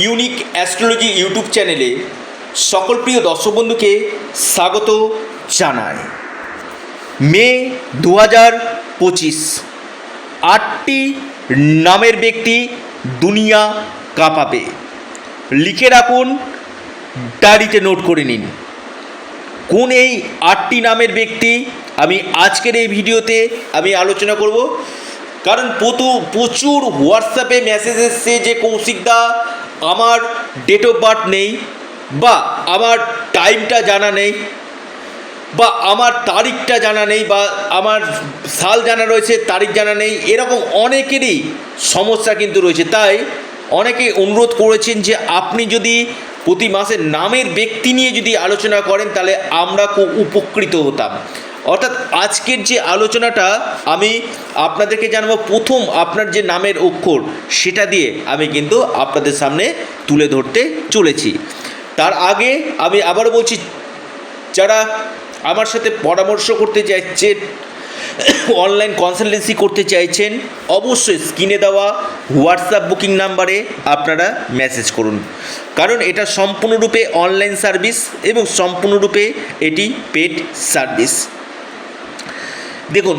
Unique astrology YouTube চ্যানেলে সকল প্রিয় দর্শক বন্ধুকে স্বাগত জানাই। মে দু হাজার পঁচিশ, আটটি নামের ব্যক্তি দুনিয়া কাঁপাবে। লিখে রাখুন, ডায়েরিতে নোট করে নিন। কোন এই আটটি নামের ব্যক্তি আমি আজকের এই ভিডিওতে আমি আলোচনা করব? কারণ প্রচুর হোয়াটসঅ্যাপে মেসেজ এসছে যে কৌশিকদা আমার ডেট অফ বার্থ নেই, বা আমার টাইমটা জানা নেই, বা আমার তারিখটা জানা নেই, বা আমার সাল জানা রয়েছে, তারিখ জানা নেই, এরকম অনেকেরই সমস্যা কিন্তু রয়েছে। তাই অনেকে অনুরোধ করেছেন যে আপনি যদি প্রতি মাসে নামের ব্যক্তি নিয়ে যদি আলোচনা করেন, তাহলে আমরা খুব উপকৃত হতাম। অর্থাৎ আজকের যে আলোচনাটা আমি আপনাদেরকে জানাব প্রথম আপনার যে নামের অক্ষর, সেটা দিয়ে আমি কিন্তু আপনাদের সামনে তুলে ধরতে চলেছি। তার আগে আমি আবারও বলছি, যারা আমার সাথে পরামর্শ করতে চাইছেন, অনলাইন কনসালটেন্সি করতে চাইছেন, অবশ্যই স্ক্রিনে দেওয়া হোয়াটসঅ্যাপ বুকিং নাম্বারে আপনারা মেসেজ করুন। কারণ এটা সম্পূর্ণরূপে অনলাইন সার্ভিস এবং সম্পূর্ণরূপে এটি পেড সার্ভিস। দেখুন,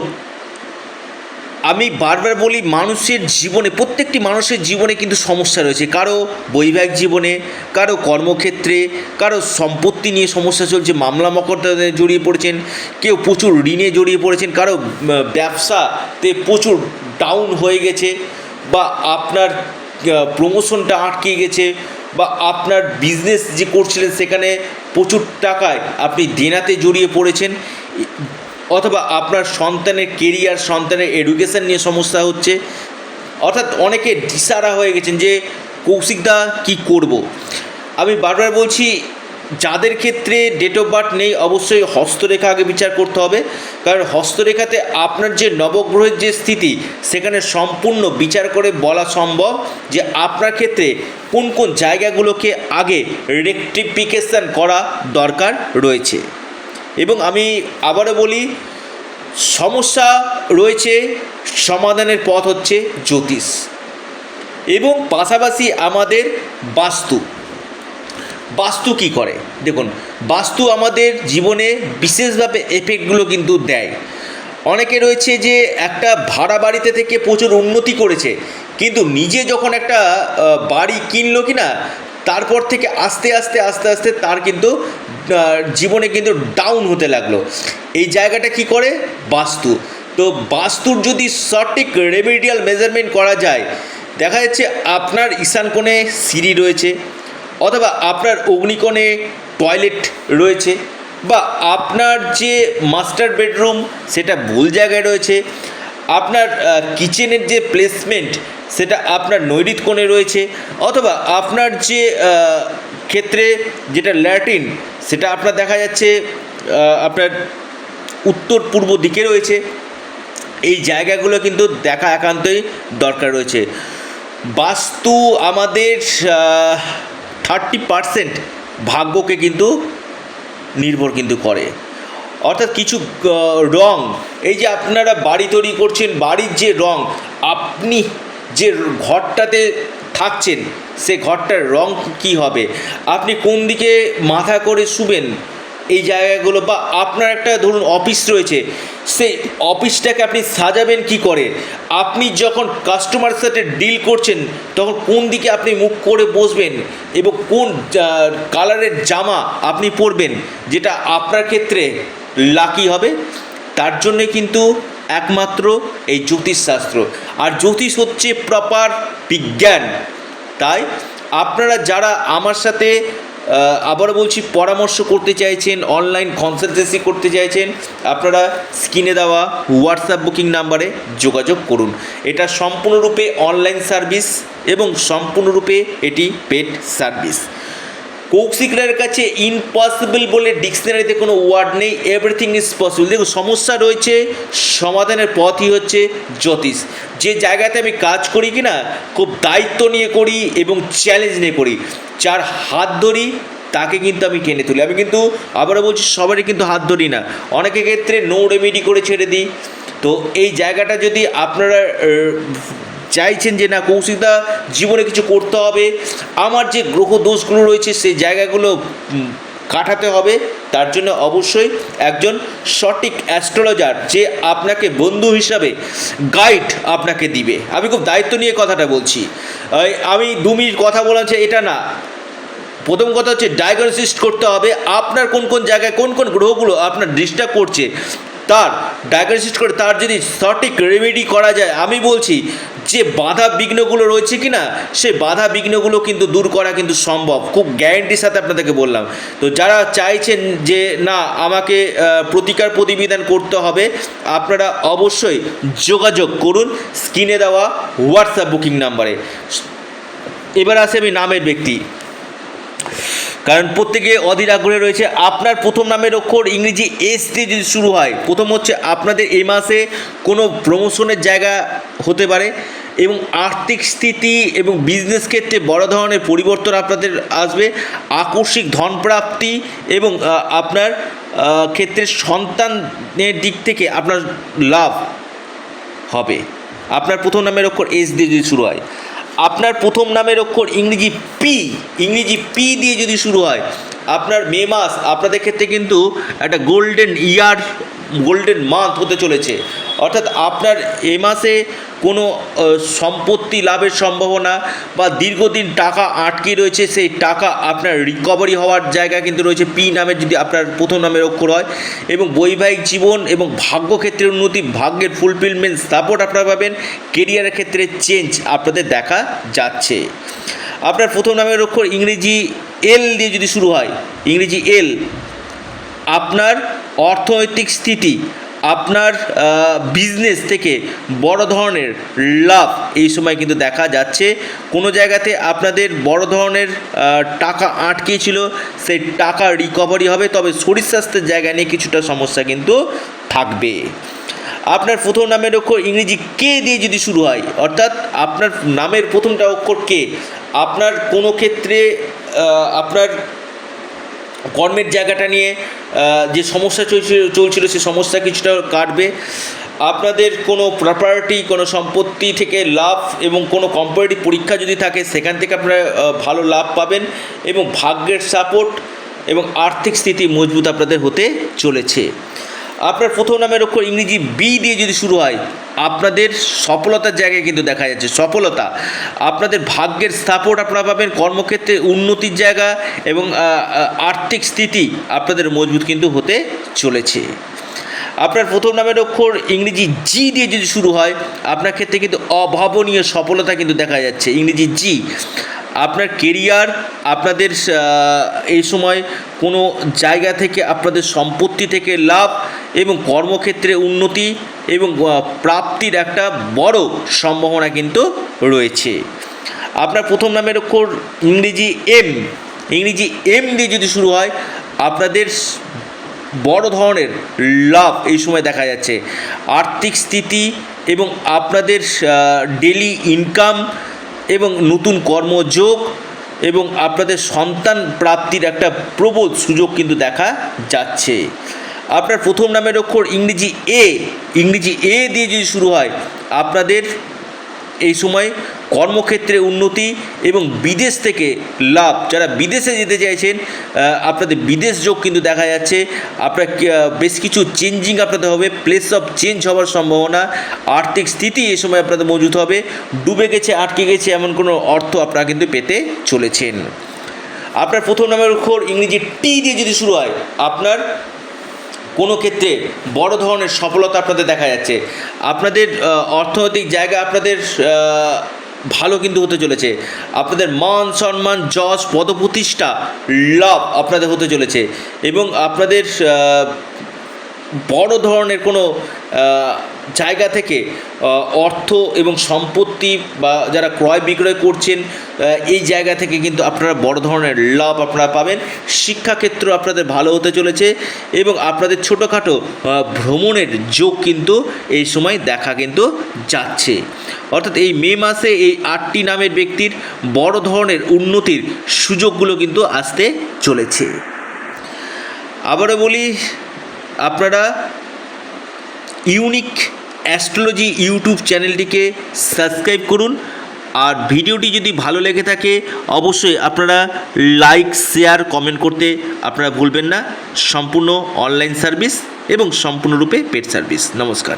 আমি বারবার বলি মানুষের জীবনে, প্রত্যেকটি মানুষের জীবনে কিন্তু সমস্যা রয়েছে। কারও বৈবাহিক জীবনে, কারও কর্মক্ষেত্রে, কারও সম্পত্তি নিয়ে সমস্যা চলছে, মামলা মকদ্দমায় জড়িয়ে পড়েছেন, কেউ প্রচুর ঋণে জড়িয়ে পড়েছেন, কারও ব্যবসাতে প্রচুর ডাউন হয়ে গেছে, বা আপনার প্রমোশনটা আটকে গেছে, বা আপনার বিজনেস যে করছিলেন, সেখানে প্রচুর টাকায় আপনি দেনাতে জড়িয়ে পড়েছেন। অথবা আপনার সন্তানের কেরিয়ার সন্তানের এডুকেশন নিয়ে সমস্যা হচ্ছে। অর্থাৎ অনেকে দিশারা হয়ে গেছেন যে, কৌশিকদা কি করব। আমি বারবার বলছি, যাদের ক্ষেত্রে ডেট অফ বার্থ নেই, অবশ্যই হস্তরেখা আগে বিচার করতে হবে। কারণ হস্তরেখাতে আপনার যে নবগ্রহের যে স্থিতি, সেখানে সম্পূর্ণ বিচার করে বলা সম্ভব যে, আপনার ক্ষেত্রে কোন কোন জায়গাগুলোকে আগে রেকটিফিকেশান করা দরকার রয়েছে। এবং আমি আবারও বলি, সমস্যা রয়েছে, সমাধানের পথ হচ্ছে জ্যোতিষ। এবং পাশাপাশি আমাদের বাস্তু। বাস্তু কি করে? দেখুন, বাস্তু আমাদের জীবনে বিশেষভাবে এফেক্টগুলো কিন্তু দেয়। অনেকে রয়েছে যে একটা ভাড়া বাড়িতে থেকে প্রচুর উন্নতি করেছে, কিন্তু নিজে যখন একটা বাড়ি কিনলো কি না তারপর থেকে আস্তে আস্তে আস্তে আস্তে তার কিন্তু জীবনে কিন্তু ডাউন হতে লাগল। এই জায়গাটা কি করে? বাস্তু। তো বাস্তুর যদি সঠিক রেমিডিয়াল মেজারমেন্ট করা যায়, দেখা যাচ্ছে আপনার ঈশান কোণে সিঁড়ি রয়েছে, অথবা আপনার অগ্নিকোণে টয়লেট রয়েছে, বা আপনার যে মাস্টার বেডরুম সেটা ভুল জায়গায় রয়েছে আপনার কিচেনের যে প্লেসমেন্ট সেটা আপনার নৈরিত কোণে রয়েছে, অথবা আপনার যে ক্ষেত্রে যেটা ল্যাটিন সেটা আপনার দেখা যাচ্ছে আপনার উত্তর পূর্ব দিকে রয়েছে। এই জায়গাগুলো কিন্তু দেখা একান্তই দরকার রয়েছে। বাস্তু আমাদের থার্টি পারসেন্ট ভাগ্যকে কিন্তু নির্ভর কিন্তু করে। অর্থাৎ কিছু রং, এই যে আপনারা বাড়ি তৈরি করছেন, বাড়ির যে রং, আপনি যে ঘরটাতে থাকছেন, সে ঘরটার রং কি হবে? আপনি কোন দিকে মাথা করে শুবেন এই জায়গাগুলো? বা আপনার একটা ধরুন অফিস রয়েছে সেই অফিসটাকে আপনি সাজাবেন কি করে? আপনি যখন কাস্টমার সাথে ডিল করছেন, তখন কোন দিকে আপনি মুখ করে বসবেন এবং কোন কালারের জামা আপনি পরবেন, যেটা আপনার ক্ষেত্রে লাকি হবে। তার জন্যে কিন্তু একমাত্র এই জ্যোতিষশাস্ত্র। আর জ্যোতিষ হচ্ছে প্রপার বিজ্ঞান। তাই আপনারা যারা আমার সাথে আবার বলছি, পরামর্শ করতে চাইছেন অনলাইন কনসালটেন্সি করতে চাইছেন, আপনারা স্ক্রিনে দেওয়া হোয়াটসঅ্যাপ বুকিং নাম্বারে যোগাযোগ করুন। এটা সম্পূর্ণরূপে অনলাইন সার্ভিস এবং সম্পূর্ণরূপে এটি পেড সার্ভিস কৌশিকরার কাছে ইম্পসিবল বলে ডিকশনারিতে কোনো ওয়ার্ড নেই এভরিথিং ইজ পসিবল দেখুন, সমস্যা রয়েছে, সমাধানের পথই হচ্ছে জ্যোতিষ। যে জায়গাতে আমি কাজ করি কি না খুব দায়িত্ব নিয়ে করি এবং চ্যালেঞ্জ নিয়ে করি। যার হাত ধরি, তাকে কিন্তু আমি টেনে তুলি। আমি কিন্তু আবারও বলছি, সবারই কিন্তু হাত ধরি না। অনেকের ক্ষেত্রে নো রেমেডি করে ছেড়ে দিই। তো এই জায়গাটা যদি আপনারা চাইছেন যে না কৌশিকদা, জীবনে কিছু করতে হবে। আমার যে গ্রহ দোষগুলো রয়েছে, সেই জায়গাগুলো কাটাতে হবে। তার জন্য অবশ্যই একজন সঠিক অ্যাস্ট্রোলজার, যে আপনাকে বন্ধু হিসাবে গাইড আপনাকে দিবে। আমি খুব দায়িত্ব নিয়ে কথাটা বলছি। আমি দু মিনিট কথা যে এটা না। প্রথম কথা হচ্ছে ডায়াগনোসিস করতে হবে, আপনার কোন কোন জায়গায় কোন কোন গ্রহগুলো আপনার ডিস্টার্ব করছে। তার ডায়াগনোসিস করে তার যদি সঠিক রেমেডি করা যায়, আমি বলছি যে বাধা বিঘ্নগুলো রয়েছে কি না সে বাধা বিঘ্নগুলো কিন্তু দূর করা কিন্তু সম্ভব। খুব গ্যারেন্টির সাথে আপনাদেরকে বললাম। তো যারা চাইছেন যে, না, আমাকে প্রতিকার প্রতিবিধান করতে হবে, আপনারা অবশ্যই যোগাযোগ করুন স্ক্রিনে দেওয়া হোয়াটসঅ্যাপ বুকিং নাম্বারে এবার আসে আমি নামের ব্যক্তি। কারণ প্রত্যেকে অধীর আগ্রহে রয়েছে। আপনার প্রথম নামের অক্ষর ইংরেজি এস দিয়ে যদি শুরু হয়, প্রথম হচ্ছে আপনাদের এ মাসে কোনো প্রমোশনের জায়গা হতে পারে এবং আর্থিক স্থিতি এবং বিজনেস ক্ষেত্রে বড় ধরনের পরিবর্তন আপনাদের আসবে। আকস্মিক ধনপ্রাপ্তি এবং আপনার ক্ষেত্রে সন্তানের দিক থেকে আপনার লাভ হবে। আপনার প্রথম নামের অক্ষর এস দিয়ে যদি শুরু হয়। আপনার প্রথম নামের অক্ষর ইংরেজি পি ইংরেজি পি দিয়ে যদি শুরু হয়, আপনার মে মাস, আপনাদের ক্ষেত্রে কিন্তু একটা গোল্ডেন ইয়ার গোল্ডেন মান্থ হতে চলেছে। অর্থাৎ আপনার এ মাসে কোনো সম্পত্তি লাভের সম্ভাবনা বা দীর্ঘদিন টাকা আটকে রয়েছে, সেই টাকা আপনার রিকভারি হওয়ার জায়গা কিন্তু রয়েছে। পি নামের যদি আপনার প্রথম নামের অক্ষর হয় এবং বৈবাহিক জীবন এবং ভাগ্যক্ষেত্রের উন্নতি, ভাগ্যের ফুলফিলমেন্ট সাপোর্ট আপনারা পাবেন। কেরিয়ারের ক্ষেত্রে চেঞ্জ আপনাদের দেখা যাচ্ছে। আপনার প্রথম নামের অক্ষর ইংরেজি এল দিয়ে যদি শুরু হয়, ইংরেজি এল আপনার অর্থনৈতিক স্থিতি, আপনার বিজনেস থেকে বড় ধরনের লাভ এই সময় কিন্তু দেখা যাচ্ছে। কোনো জায়গাতে আপনাদের বড় ধরনের টাকা আটকে ছিল সেই টাকা রিকভারি হবে, তবে শরীর স্বাস্থ্যের জায়গা নিয়ে কিছুটা সমস্যা কিন্তু থাকবে। আপনার প্রথম নামের অক্ষর ইংরেজি কে দিয়ে যদি শুরু হয়, অর্থাৎ আপনার নামের প্রথমটা অক্ষর কে আপনার কোনো ক্ষেত্রে আপনার কর্মের জায়গাটা নিয়ে যে সমস্যা চলছিল চলছিল সে সমস্যা কিছুটা কাটবে। আপনাদের কোনো প্রপার্টি কোনো সম্পত্তি থেকে লাভ এবং কোনো কম্পারেটিভ পরীক্ষা যদি থাকে, সেখান থেকে আপনারা ভালো লাভ পাবেন এবং ভাগ্যের সাপোর্ট এবং আর্থিক স্থিতি মজবুত আপনাদের হতে চলেছে। আপনার প্রথম নামের অক্ষর ইংরেজি বি দিয়ে যদি শুরু হয়, আপনাদের সফলতার জায়গায় কিন্তু দেখা যাচ্ছে। সফলতা। আপনাদের ভাগ্যের সাপোর্ট আপনারা পাবেন, কর্মক্ষেত্রে উন্নতির জায়গা এবং আর্থিক স্থিতি আপনাদের মজবুত কিন্তু হতে চলেছে। আপনার প্রথম নামের অক্ষর ইংরেজি জি দিয়ে যদি শুরু হয়, আপনার ক্ষেত্রে কিন্তু অভাবনীয় সফলতা কিন্তু দেখা যাচ্ছে। ইংরেজি জি আপনার কেরিয়ার আপনাদের এই সময় কোনো জায়গা থেকে আপনাদের সম্পত্তি থেকে লাভ এবং কর্মক্ষেত্রে উন্নতি এবং প্রাপ্তির একটা বড় সম্ভাবনা কিন্তু রয়েছে। আপনার প্রথম নামের অক্ষর ইংরেজি এম ইংরেজি এম দিয়ে যদি শুরু হয়, আপনাদের বড় ধরনের লাভ এই সময় দেখা যাচ্ছে। আর্থিক স্থিতি এবং আপনাদের ডেলি ইনকাম এবং নতুন কর্মযোগ এবং আপনাদের সন্তান প্রাপ্তির একটা প্রবল সুযোগ কিন্তু দেখা যাচ্ছে। আপনার প্রথম নামের অক্ষর ইংরেজি এ ইংরেজি এ দিয়ে যদি শুরু হয়, আপনাদের এই সময় কর্মক্ষেত্রে উন্নতি এবং বিদেশ থেকে লাভ, যারা বিদেশে যেতে চাইছেন আপনাদের বিদেশ যোগ কিন্তু দেখা যাচ্ছে। আপনার বেশ কিছু চেঞ্জিং আপনাদের হবে প্লেস অফ চেঞ্জ হওয়ার সম্ভাবনা, আর্থিক স্থিতি এই সময় আপনাদের মজুত হবে। ডুবে গেছে, আটকে গেছে এমন কোনো অর্থ আপনারা কিন্তু পেতে চলেছেন। আপনার প্রথম নামের অক্ষর ইংরেজি টি দিয়ে যদি শুরু হয়, আপনার কোনো ক্ষেত্রে বড় ধরনের সফলতা আপনাদের দেখা যাচ্ছে। আপনাদের অর্থনৈতিক জায়গা আপনাদের ভালো কিন্তু হতে চলেছে। আপনাদের মান সম্মান, যশ, পদপ্রতিষ্ঠা, লাভ আপনাদের হতে চলেছে। এবং আপনাদের বড় ধরনের কোনো জায়গা থেকে অর্থ এবং সম্পত্তি বা যারা ক্রয় বিক্রয় করছেন এই জায়গা থেকে কিন্তু আপনারা বড় ধরনের লাভ আপনারা পাবেন। শিক্ষাক্ষেত্র আপনাদের ভালো হতে চলেছে এবং আপনাদের ছোটোখাটো ভ্রমণের যোগ কিন্তু এই সময় দেখা কিন্তু যাচ্ছে। অর্থাৎ এই মে মাসে এই আটটি নামের ব্যক্তির বড় ধরনের উন্নতির সুযোগগুলো কিন্তু আসতে চলেছে। আবারও বলি, আপনারা ইউনিক অ্যাস্ট্রোলজি ইউটিউব চ্যানেলটিকে সাবস্ক্রাইব করুন। আর ভিডিওটি যদি ভালো লেগে থাকে, অবশ্যই আপনারা লাইক, শেয়ার, কমেন্ট করতে আপনারা ভুলবেন না। সম্পূর্ণ অনলাইন সার্ভিস এবং সম্পূর্ণরূপে পেড সার্ভিস। নমস্কার।